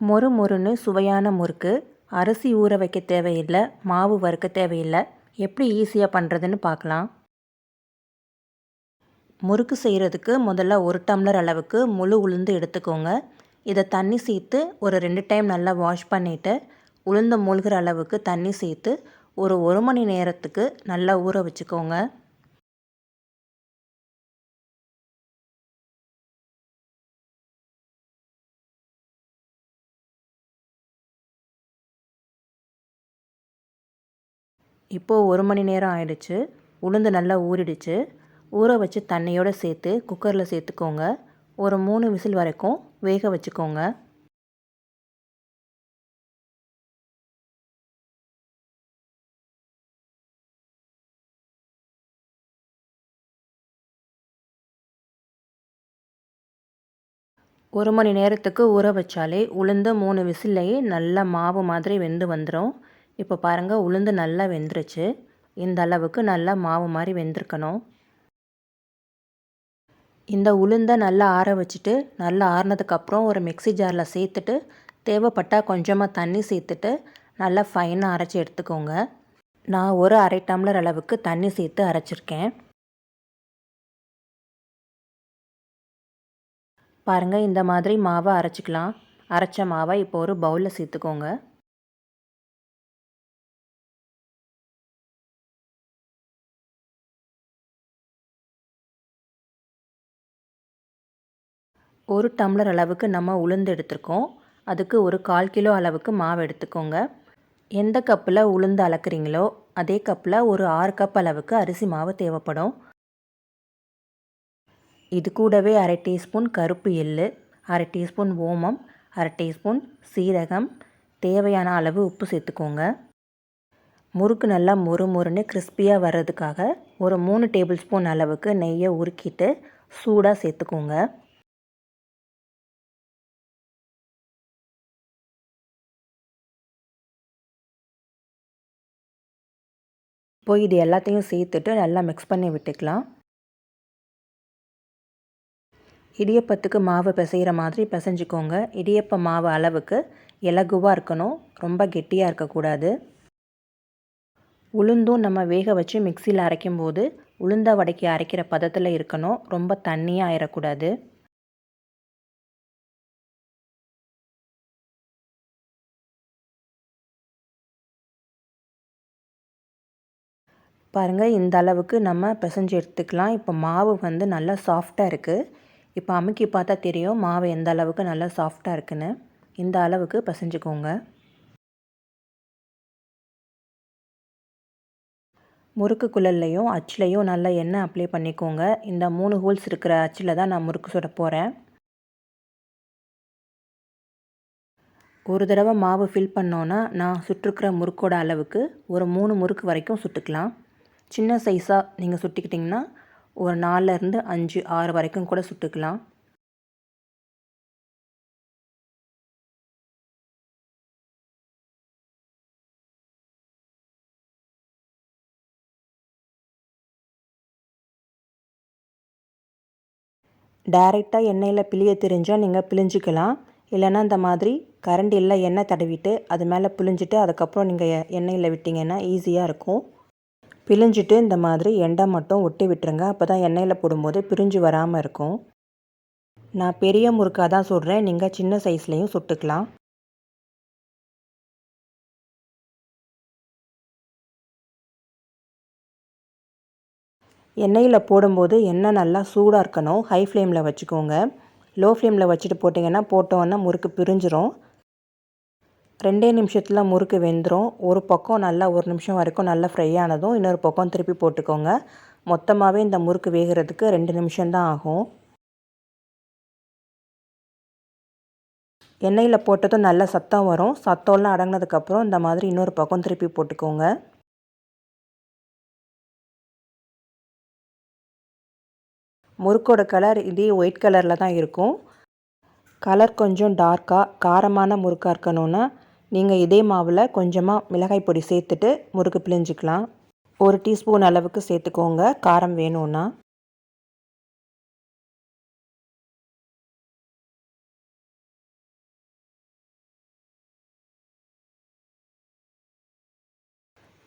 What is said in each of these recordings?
மொறு மொறுன்னு சுவையான முறுக்கு. அரிசி ஊற வைக்க தேவையில்லை மாவு வறுக்க தேவையில்லை. எப்படி ஈஸியாக பண்ணுறதுன்னு பார்க்கலாம். முறுக்கு செய்கிறதுக்கு முதல்ல ஒரு டம்ளர் அளவுக்கு முழு உளுந்து எடுத்துக்கோங்க. இதை தண்ணி சேர்த்து ஒரு ரெண்டு டைம் நல்லா வாஷ் பண்ணிவிட்டு உளுந்து மூழ்கிற அளவுக்கு தண்ணி சேர்த்து ஒரு ஒரு மணி நேரத்துக்கு நல்லா ஊற வச்சுக்கோங்க. இப்போது ஒரு மணி நேரம் ஆயிடுச்சு. உளுந்து நல்லா ஊறிடுச்சு. ஊற வச்சு தண்ணியோடு சேர்த்து குக்கரில் சேர்த்துக்கோங்க. ஒரு மூணு விசில் வரைக்கும் வேக வச்சுக்கோங்க. ஒரு மணி நேரத்துக்கு ஊற வச்சாலே உளுந்து மூணு விசில்லையே நல்ல மாவு மாதிரி வெந்து வந்துடும் இப்போ பாருங்கள் உளுந்து நல்லா வெந்துருச்சு. இந்த அளவுக்கு நல்லா மாவு மாதிரி வெந்திருக்கணும். இந்த உளுந்தை நல்லா ஆற வச்சுட்டு நல்லா ஆறினதுக்கப்புறம் ஒரு மிக்சி ஜாரில் சேர்த்துட்டு தேவைப்பட்டால் கொஞ்சமாக தண்ணி சேர்த்துட்டு நல்லா ஃபைனாக அரைச்சி எடுத்துக்கோங்க. நான் ஒரு அரை டம்ளர் அளவுக்கு தண்ணி சேர்த்து அரைச்சிருக்கேன். பாருங்கள் இந்த மாதிரி மாவை அரைச்சிக்கலாம். அரைச்ச மாவை இப்போ ஒரு பவுலில் சேர்த்துக்கோங்க. ஒரு டம்ளர் அளவுக்கு நம்ம உளுந்து எடுத்திருக்கோம். அதுக்கு ஒரு கால் கிலோ அளவுக்கு மாவு எடுத்துக்கோங்க. எந்த கப்பில் உளுந்து அளக்குறீங்களோ அதே கப்பில் ஒரு ஆறு கப் அளவுக்கு அரிசி மாவு தேவைப்படும். இது கூடவே அரை டீஸ்பூன் கருப்பு எள்ளு அரை டீஸ்பூன் ஓமம் அரை டீஸ்பூன் சீரகம் தேவையான அளவு உப்பு சேர்த்துக்கோங்க. முறுக்கு நல்லா மொறு மொறுன்னு கிறிஸ்பியாக வர்றதுக்காக ஒரு மூணு டேபிள் ஸ்பூன் அளவுக்கு நெய்யை உருக்கிட்டு சூடாக சேர்த்துக்கோங்க. போய் இது எல்லாத்தையும் சேர்த்துட்டு நல்லா மிக்ஸ் பண்ணி விட்டுக்கலாம். இடியப்பத்துக்கு மாவு பிசைகிற மாதிரி பிசைஞ்சிக்கோங்க. இடியப்ப மாவு அளவுக்கு இலகுவாக இருக்கணும். ரொம்ப கெட்டியாக இருக்கக்கூடாது. உளுந்தும் நம்ம வேக வச்சு மிக்சியில் அரைக்கும்போது உளுந்த வடைக்கு அரைக்கிற பதத்தில் இருக்கணும். ரொம்ப தண்ணியாக ஆயிடக்கூடாது பாருங்கள் இந்த அளவுக்கு நம்ம பிசைஞ்சு எடுத்துக்கலாம். இப்போ மாவு வந்து நல்லா சாஃப்டாக இருக்குது இப்போ அமுக்கி பார்த்தா தெரியும் மாவு எந்த அளவுக்கு நல்லா சாஃப்டாக இருக்குன்னு. இந்த அளவுக்கு பிசைஞ்சுக்கோங்க. முறுக்கு குழல்லையும் அச்சிலையும் நல்லா எண்ணெய் அப்ளை பண்ணிக்கோங்க. இந்த மூணு ஹோல்ஸ் இருக்கிற அச்சில் தான் நான் முறுக்கு சுட போகிறேன் ஒரு தடவை மாவு ஃபில் பண்ணோன்னா நான் சுட்டிருக்கிற முறுக்கோட அளவுக்கு ஒரு மூணு முறுக்கு வரைக்கும் சுட்டுக்கலாம். சின்ன சைஸாக நீங்கள் சுட்டிக்கிட்டிங்கன்னா ஒரு நாலுலேருந்து அஞ்சு ஆறு வரைக்கும் கூட சுட்டுக்கலாம். டைரெக்டாக எண்ணெயில் பிழிய தெரிஞ்சால் நீங்கள் பிழிஞ்சிக்கலாம். இல்லைன்னா இந்த மாதிரி கரண்டியில் எண்ணெய் தடவிட்டு அது மேலே பிழிஞ்சிட்டு அதுக்கப்புறம் நீங்கள் எண்ணெயில் விட்டிங்கன்னா ஈஸியாக இருக்கும். பிழிஞ்சிட்டு இந்த மாதிரி எண்டை மட்டும் ஒட்டி விட்டுருங்க. அப்போ தான் எண்ணெயில் போடும்போது பிரிஞ்சு வராமல் இருக்கும். நான் பெரிய முறுக்காக தான் சுடுறேன். நீங்கள் சின்ன சைஸ்லேயும் சுட்டுக்கலாம். எண்ணெயில் போடும்போது எண்ணெய் நல்லா சூடாக இருக்கணும். ஹை ஃப்ளேமில் வச்சுக்கோங்க. லோ ஃப்ளேமில் வச்சுட்டு போட்டிங்கன்னா போட்டோன்னா முறுக்கு பிரிஞ்சிரும். ரெண்டே நிமிஷத்தில் முறுக்கு வெந்துடும் ஒரு பக்கம் நல்லா ஒரு நிமிஷம் வரைக்கும் நல்லா ஃப்ரை ஆனதும் இன்னொரு பக்கம் திருப்பி போட்டுக்கோங்க. மொத்தமாகவே இந்த முறுக்கு வேகிறதுக்கு ரெண்டு நிமிஷம்தான் ஆகும். எண்ணெயில் போட்டதும் நல்ல சத்தம் வரும். சத்தம்லாம் அடங்கினதுக்கப்புறம் இந்த மாதிரி இன்னொரு பக்கம் திருப்பி போட்டுக்கோங்க. முறுக்கோட கலர் இதே ஒயிட் கலரில் தான் இருக்கும். கலர் கொஞ்சம் டார்க்காக காரமான முறுக்காக இருக்கணுன்னா நீங்கள் இதே மாவில் கொஞ்சமாக மிளகாய் பொடி சேர்த்துட்டு முறுக்கு பிழிஞ்சிக்கலாம். ஒரு டீஸ்பூன் அளவுக்கு சேர்த்துக்கோங்க. காரம் வேணும்னா.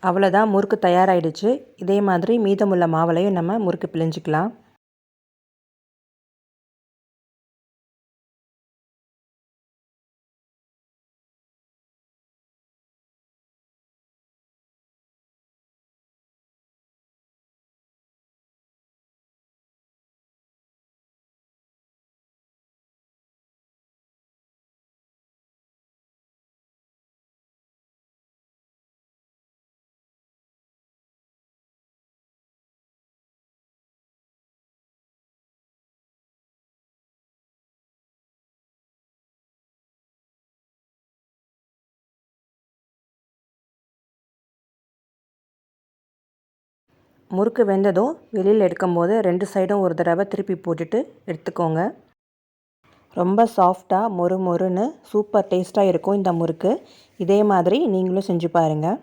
அவ்வளோதான் முறுக்கு தயாராகிடுச்சு இதே மாதிரி மீதமுள்ள மாவளையும் நம்ம முறுக்கு பிழிஞ்சிக்கலாம். முறுக்கு வெந்ததும் வெளியில் எடுக்கும்போது ரெண்டு சைடும் ஒரு தடவை திருப்பி போட்டுட்டு எடுத்துக்கோங்க. ரொம்ப சாஃப்டாக மொறு மொறுன்னு சூப்பர் டேஸ்ட்டாக இருக்கும் இந்த முறுக்கு. இதே மாதிரி நீங்களும் செஞ்சு பாருங்கள்